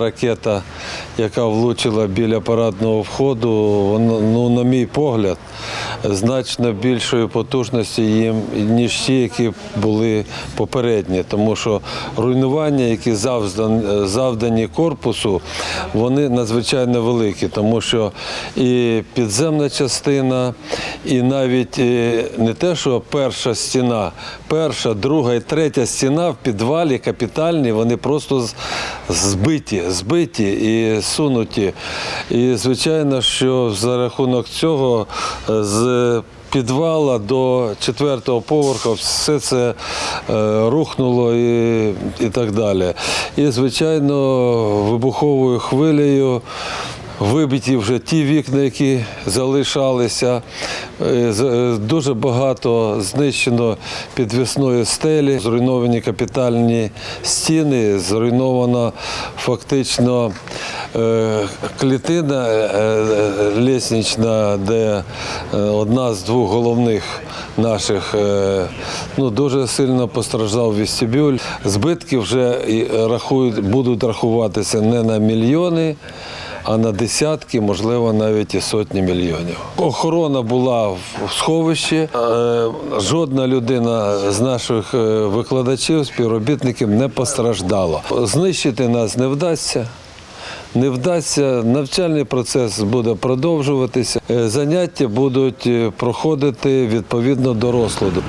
Ракета, яка влучила біля парадного входу, ну, на мій погляд, значно більшої потужності їм, ніж ті, які були попередні. Тому що руйнування, які завдані корпусу, вони надзвичайно великі, тому що і підземна частина, і навіть е, не те, що перша стіна, перша, друга і третя стіна в підвалі капітальні, вони просто збиті, збиті і сунуті. І звичайно, що за рахунок цього е, з підвала до четвертого поверху все це е, рухнуло і, і так далі. І, звичайно, вибуховою хвилею. Вибиті вже ті вікна, які залишалися. Е, е, Дуже багато знищено підвісної стелі, зруйновані капітальні стіни, зруйновано фактично е, клітина ліснична, де одна з двох головних наших ну, дуже сильно постраждав вестибюль. Збитки вже рахують, будуть рахуватися не на мільйони а на десятки, можливо, навіть і сотні мільйонів. Охорона була в сховищі. Е, Жодна людина з наших е, викладачів, співробітників не постраждала. Знищити нас не вдасться. Не вдасться, навчальний процес буде продовжуватися. Е, Заняття будуть проходити відповідно до розкладу.